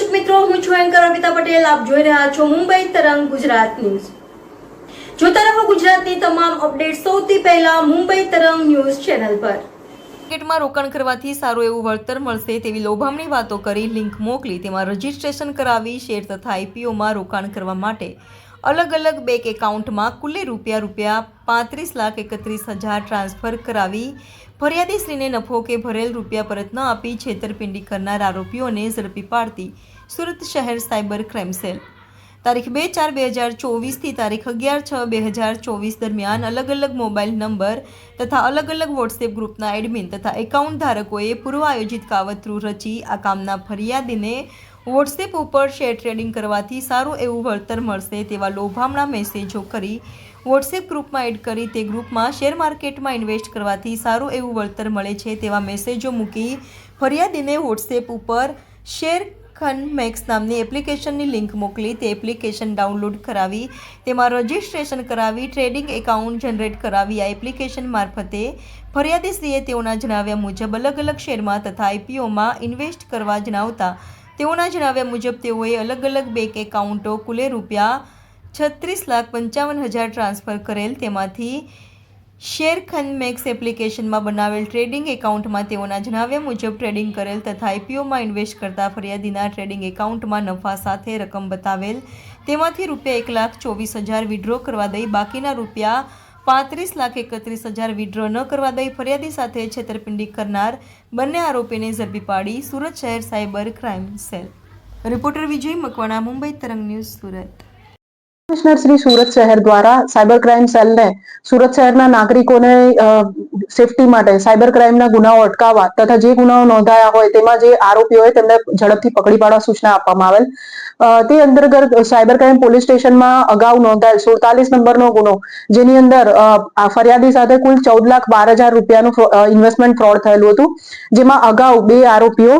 મિત્રો, હું છું એન્કર અમિતા પટેલ. આપ જોઈ રહ્યા છો મુંબઈ તરંગ ગુજરાત ન્યૂઝ. જોતા રહો ગુજરાતની તમામ અપડેટ સૌથી પહેલા મુંબઈ તરંગ ન્યૂઝ ચેનલ પર. માર્કેટમાં રોકાણ કરવાથી સારું એવું વળતર મળશે તેવી લોભામણી વાતો કરી લિંક મોકલી. તેમાં રજીસ્ટ્રેશન કરાવી શેર તથા આઈપીઓમાં રોકાણ કરવા માટે અલગ અલગ બેંક એકાઉન્ટમાં કુલ્લે રૂપિયા રૂપિયા પાંત્રીસ લાખ એકત્રીસ હજાર ટ્રાન્સફર કરાવી. ફરિયાદીશ્રીને નફો કે ભરેલ રૂપિયા પરત ન આપી છેતરપિંડી કરનાર આરોપીઓને ઝડપી પાડતી સુરત શહેર સાયબર ક્રાઇમ સેલ. તારીખ બે ચાર બે હજાર ચોવીસથી તારીખ અગિયાર છ બે હજાર ચોવીસ દરમિયાન અલગ અલગ મોબાઈલ નંબર તથા અલગ અલગ વોટ્સએપ ગ્રુપના એડમિન તથા એકાઉન્ટ ધારકોએ પૂર્વ આયોજિત કાવતરું રચી આ કામના ફરિયાદીને વોટ્સએપ ઉપર શેર ટ્રેડિંગ કરવાથી સારું એવું વળતર મળશે તેવા લોભામણા મેસેજો કરી વોટ્સએપ ગ્રુપમાં એડ કરી તે ગ્રુપમાં શેર માર્કેટમાં ઇન્વેસ્ટ કરવાથી સારું એવું વળતર મળે છે તેવા મેસેજો મૂકી ફરિયાદીને વોટ્સએપ ઉપર શેર ખન મેક્સ નામની એપ્લિકેશનની લિંક મોકલી તે એપ્લિકેશન ડાઉનલોડ કરાવી તેમાં રજિસ્ટ્રેશન કરાવી ટ્રેડિંગ એકાઉન્ટ જનરેટ કરાવી આ એપ્લિકેશન મારફતે ફરિયાદીશ્રીએ તેઓના જણાવ્યા મુજબ અલગ અલગ શેરમાં તથા આઈપીઓમાં ઇન્વેસ્ટ કરવા જણાવતા તેઓના જણાવ્યા મુજબ, તેઓએ અલગ અલગ બેંક એકાઉન્ટો કુલે રૂપિયા છત્રીસ લાખ પંચાવન હજાર ટ્રાન્સફર કરેલ. તેમાંથી શેરખંડ મેક્સ એપ્લિકેશનમાં બનાવેલ ટ્રેડિંગ એકાઉન્ટમાં તેઓના જણાવ્યા મુજબ, ટ્રેડિંગ કરેલ તથા આઈપીઓમાં ઇન્વેસ્ટ કરતા ફરિયાદીના ટ્રેડિંગ એકાઉન્ટમાં નફા સાથે રકમ બતાવેલ. તેમાંથી રૂપિયા એક લાખ ચોવીસ હજાર વિડ્રો કરવા દઈ બાકીના રૂપિયા પાંત્રીસ લાખ એકત્રીસ હજાર વિડ્રો ન કરવા દઈ ફરિયાદી સાથે છેતરપિંડી કરનાર બંને આરોપીને ઝડપી પાડી સુરત શહેર cyber crime cell. Reporter Vijay Makwana, Mumbai Tarang news Surat. Commissioner Shri Surat શહેર દ્વારા સાયબર ક્રાઇમ સેલને, સુરત શહેરના નાગરિકોને સેફટી માટે સાયબર ક્રાઇમના ગુનાઓ અટકાવવા તથા જે ગુનાઓ નોંધાયા હોય તેમાં જે આરોપીઓ હોય તેમને ઝડપથી પકડી પાડવા સૂચના આપવામાં આવેલ. તે અંતર્ગત સાયબર ક્રાઇમ પોલીસ સ્ટેશનમાં અગાઉ નોંધાયેલ સુડતાલીસ નંબરનો ગુનો, જેની અંદર ફરિયાદી સાથે કુલ ચૌદ લાખ બાર હજાર રૂપિયાનું ઇન્વેસ્ટમેન્ટ ફ્રોડ થયેલું હતું, જેમાં અગાઉ બે આરોપીઓ,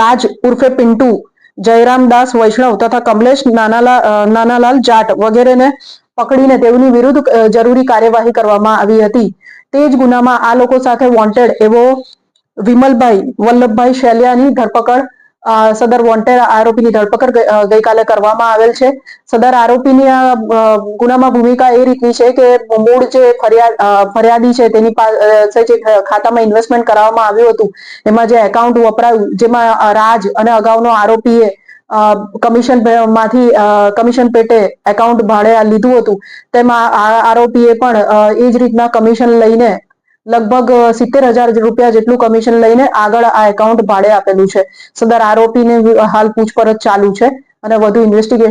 રાજ ઉર્ફે પિન્ટુ જયરામદાસ, વૈષ્ણવ તથા કમલેશ નાનાલાલ નાનાલાલ જાટ વગેરેને પકડીને તેઓની વિરુદ્ધ જરૂરી કાર્યવાહી કરવામાં આવી હતી. તે જ ગુનામાં આ લોકો સાથે વોન્ટેડ એવો વિમલભાઈ, વલ્લભભાઈ શેલિયાની ધરપકડ સદર વોન્ટેડ આરોપીની ધરપકડ ગઈકાલે કરવામાં આવેલ છે. સદર આરોપીની ગુનામાં ભૂમિકા એ રીતની છે કે મૂળ જે ફરિયાદ ફરિયાદી છે તેની પાસે જે ખાતામાં ઇન્વેસ્ટમેન્ટ કરાવવામાં આવ્યું હતું, એમાં જે એકાઉન્ટ વપરાયું, જેમાં રાજ અને અગાઉનો આરોપીએ કમિશનમાંથી કમિશન પેટે એકાઉન્ટ ભાડે લીધું હતું. તેમાં આરોપીએ પણ એ જ રીતના કમિશન લઈને લગભગ સિત્તેર હજાર રૂપિયા જેટલું કમિશન લઈને આગળ આ એકાઉન્ટ ભાડે આપેલું છે. સદર આરોપીને હાલ પૂછપરછ ચાલુ છે અને વધુ ઇન્વેસ્ટિગેશન